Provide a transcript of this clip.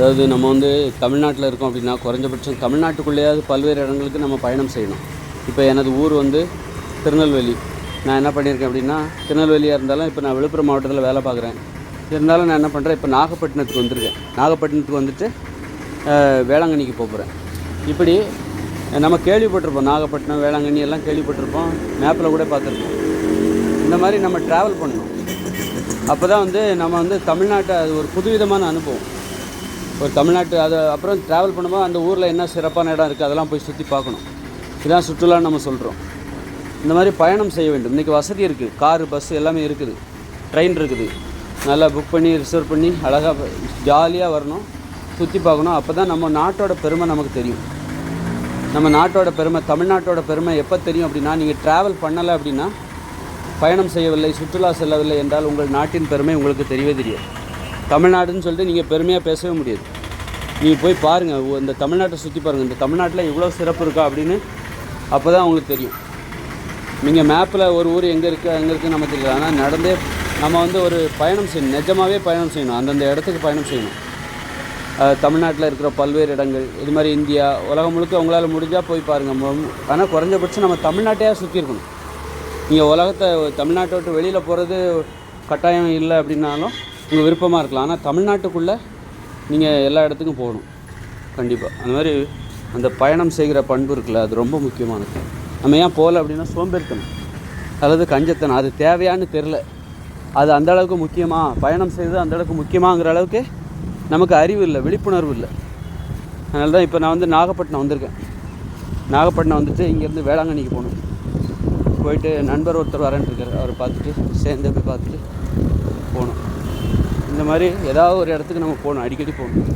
அதாவது நம்ம வந்து தமிழ்நாட்டில் இருக்கோம் அப்படின்னா குறைஞ்சபட்சம் தமிழ்நாட்டுக்குள்ளேயாவது பல்வேறு இடங்களுக்கு நம்ம பயணம் செய்யணும். இப்போ எனது ஊர் வந்து திருநெல்வேலி. நான் என்ன பண்ணியிருக்கேன் அப்படின்னா திருநெல்வேலியாக இருந்தாலும் இப்போ நான் விழுப்புரம் மாவட்டத்தில் வேலை பார்க்குறேன். இருந்தாலும் நான் என்ன பண்ணுறேன் இப்போ நாகப்பட்டினத்துக்கு வந்திருக்கேன். நாகப்பட்டினத்துக்கு வந்துட்டு வேளாங்கண்ணிக்கு போக போகிறேன் இப்படி நம்ம கேள்விப்பட்டிருப்போம் நாகப்பட்டினம் வேளாங்கண்ணி எல்லாம் கேள்விப்பட்டிருப்போம் மேப்பில் கூட பார்த்துருப்போம். இந்த மாதிரி நம்ம ட்ராவல் பண்ணணும். அப்போ தான் வந்து நம்ம வந்து தமிழ்நாட்டை அது ஒரு புதுவிதமான அனுபவம். ஒரு தமிழ்நாட்டு அது அப்புறம் ட்ராவல் பண்ணும்போது அந்த ஊரில் என்ன சிறப்பான இடம் இருக்குது அதெல்லாம் போய் சுற்றி பார்க்கணும். இதான் சுற்றுலான்னு நம்ம சொல்கிறோம் இந்த மாதிரி பயணம் செய்ய வேண்டும். இன்றைக்கி வசதி இருக்குது காரு பஸ் எல்லாமே இருக்குது. ட்ரெயின் இருக்குது. நல்லா புக் பண்ணி ரிசர்வ் பண்ணி அழகாக ஜாலியாக வரணும். சுற்றி பார்க்கணும். அப்போ தான் நம்ம நாட்டோட பெருமை நமக்கு தெரியும். நம்ம நாட்டோட பெருமை தமிழ்நாட்டோட பெருமை எப்போ தெரியும் அப்படின்னா நீங்கள் ட்ராவல் பண்ணலை அப்படின்னா பயணம் செய்யவில்லை சுற்றுலா செல்லவில்லை என்றால் உங்கள் நாட்டின் பெருமை உங்களுக்கு தெரியவே தெரியாது. தமிழ்நாடுன்னு சொல்லிட்டு நீங்கள் பெருமையாக பேசவே முடியாது. நீங்கள் போய் பாருங்கள் இந்த தமிழ்நாட்டை சுற்றி பாருங்கள் இந்த தமிழ்நாட்டில் இவ்வளோ சிறப்பு இருக்கா அப்படின்னு அப்போ தான் உங்களுக்கு தெரியும். நீங்கள் மேப்பில் ஒரு ஊர் எங்கே இருக்குது எங்கே இருக்குன்னு நமக்கு தெரியல. ஆனால் நடந்தே நம்ம வந்து ஒரு பயணம் செய்யணும் நிஜமாகவே பயணம் செய்யணும் அந்தந்த இடத்துக்கு பயணம் செய்யணும். தமிழ்நாட்டில் இருக்கிற பல்வேறு இடங்கள் இது மாதிரி இந்தியா உலகம் முழுக்க உங்களால் முடிஞ்சால் போய் பாருங்கள் ஆனால் குறைஞ்சபட்சம் நம்ம தமிழ்நாட்டையாக சுற்றி இருக்கணும். நீங்கள் உலகத்தை தமிழ்நாட்டை விட்டு வெளியில் போகிறது கட்டாயம் இல்லை அப்படின்னாலும் உங்கள் விருப்பமாக இருக்கலாம். ஆனால் தமிழ்நாட்டுக்குள்ளே நீங்கள் எல்லா இடத்துக்கும் போகணும். கண்டிப்பாக அந்த மாதிரி அந்த பயணம் செய்கிற பண்பு இருக்குல்ல அது ரொம்ப முக்கியமானது நம்ம ஏன் போகல அப்படின்னா சோம்பேறித்தனம். அல்லது கஞ்சத்தனம். அது தேவையான்னு தெரில அது அந்த அளவுக்கு முக்கியமாக பயணம் செய்வது அந்த அளவுக்கு முக்கியமாங்கிற அளவுக்கு நமக்கு அறிவு இல்லை விழிப்புணர்வு இல்லை. அதனால தான் இப்போ நான் வந்து நாகப்பட்டினம் வந்திருக்கேன். நாகப்பட்டினம் வந்துட்டு இங்கேருந்து வேளாங்கண்ணிக்கு போகணும். போயிட்டு நண்பர் ஒருத்தர் வரேன்ட்டு இருக்காரு. அவரை பார்த்துட்டு சேர்ந்து போய் பார்த்துட்டு போகணும். இந்த மாதிரி ஏதாவது ஒரு இடத்துக்கு நம்ம போகணும் அடிக்கடி போகணும்.